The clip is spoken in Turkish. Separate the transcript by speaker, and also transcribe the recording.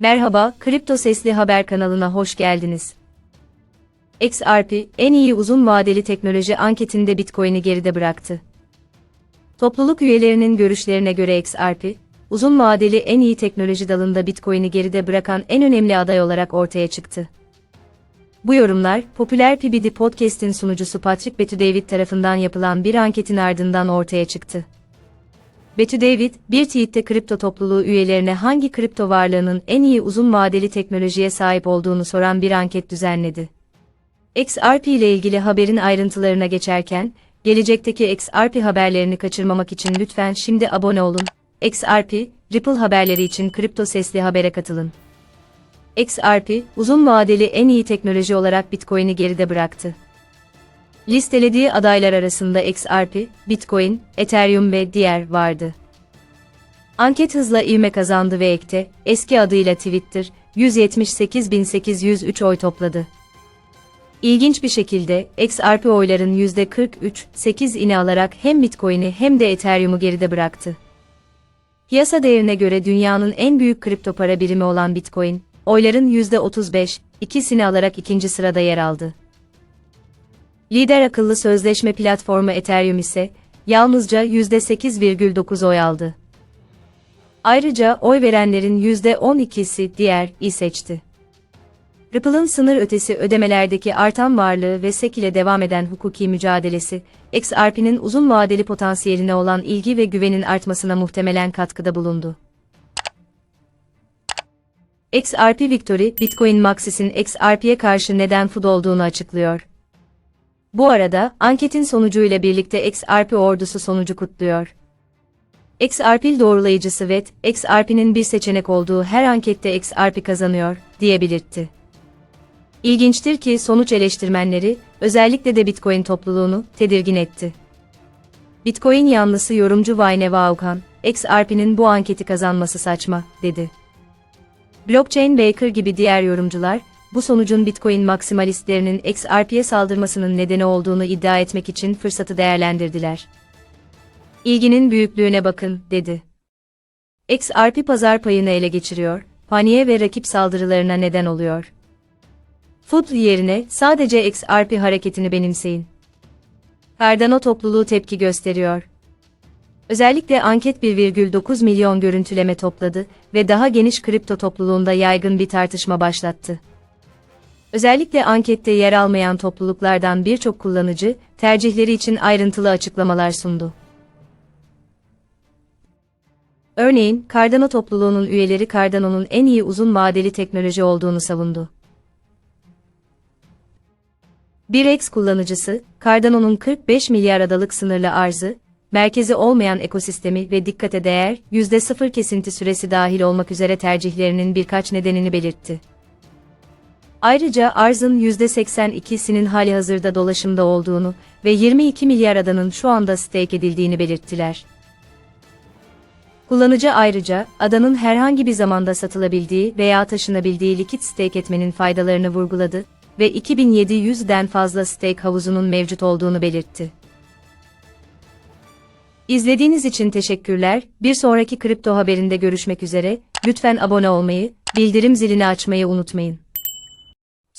Speaker 1: Merhaba, Kripto Sesli Haber kanalına hoş geldiniz. XRP, en iyi uzun vadeli teknoloji anketinde Bitcoin'i geride bıraktı. Topluluk üyelerinin görüşlerine göre XRP, uzun vadeli en iyi teknoloji dalında Bitcoin'i geride bırakan en önemli aday olarak ortaya çıktı. Bu yorumlar, popüler PBD Podcast'in sunucusu Patrick Betty David tarafından yapılan bir anketin ardından ortaya çıktı. Betty David, bir tweette kripto topluluğu üyelerine hangi kripto varlığının en iyi uzun vadeli teknolojiye sahip olduğunu soran bir anket düzenledi. XRP ile ilgili haberin ayrıntılarına geçerken, gelecekteki XRP haberlerini kaçırmamak için lütfen şimdi abone olun. XRP, Ripple haberleri için kripto sesli habere katılın. XRP, uzun vadeli en iyi teknoloji olarak Bitcoin'i geride bıraktı. Listelediği adaylar arasında XRP, Bitcoin, Ethereum ve diğer vardı. Anket hızla ivme kazandı ve ekte, eski adıyla Twitter, 178.803 oy topladı. İlginç bir şekilde, XRP oyların %43.8 ini alarak hem Bitcoin'i hem de Ethereum'u geride bıraktı. Piyasa değerine göre dünyanın en büyük kripto para birimi olan Bitcoin, oyların %35.2'sini alarak ikinci sırada yer aldı. Lider akıllı sözleşme platformu Ethereum ise yalnızca %8,9 oy aldı. Ayrıca oy verenlerin %12'si diğer i seçti. Ripple'ın sınır ötesi ödemelerdeki artan varlığı ve SEC ile devam eden hukuki mücadelesi, XRP'nin uzun vadeli potansiyeline olan ilgi ve güvenin artmasına muhtemelen katkıda bulundu. XRP Victory, Bitcoin Maxis'in XRP'ye karşı neden FUD olduğunu açıklıyor. Bu arada, anketin sonucuyla birlikte XRP ordusu sonucu kutluyor. XRP doğrulayıcısı VET, XRP'nin bir seçenek olduğu her ankette XRP kazanıyor, diye belirtti. İlginçtir ki sonuç eleştirmenleri, özellikle de Bitcoin topluluğunu, tedirgin etti. Bitcoin yanlısı yorumcu Vayne Vaughan, XRP'nin bu anketi kazanması saçma, dedi. Blockchain Baker gibi diğer yorumcular, bu sonucun Bitcoin maksimalistlerinin XRP'ye saldırmasının nedeni olduğunu iddia etmek için fırsatı değerlendirdiler. İlginin büyüklüğüne bakın, dedi. XRP pazar payını ele geçiriyor, paniğe ve rakip saldırılarına neden oluyor. FUD yerine sadece XRP hareketini benimseyin. Cardano topluluğu tepki gösteriyor. Özellikle anket 1,9 milyon görüntüleme topladı ve daha geniş kripto topluluğunda yaygın bir tartışma başlattı. Özellikle ankette yer almayan topluluklardan birçok kullanıcı, tercihleri için ayrıntılı açıklamalar sundu. Örneğin, Cardano topluluğunun üyeleri Cardano'nun en iyi uzun vadeli teknoloji olduğunu savundu. 1x kullanıcısı, Cardano'nun 45 milyar adalık sınırlı arzı, merkezi olmayan ekosistemi ve dikkate değer, %0 kesinti süresi dahil olmak üzere tercihlerinin birkaç nedenini belirtti. Ayrıca arzın %82'sinin hali hazırda dolaşımda olduğunu ve 22 milyar adanın şu anda stake edildiğini belirttiler. Kullanıcı ayrıca, adanın herhangi bir zamanda satılabildiği veya taşınabildiği likit stake etmenin faydalarını vurguladı ve 2700'den fazla stake havuzunun mevcut olduğunu belirtti. İzlediğiniz için teşekkürler. Bir sonraki kripto haberinde görüşmek üzere. Lütfen abone olmayı, bildirim zilini açmayı unutmayın.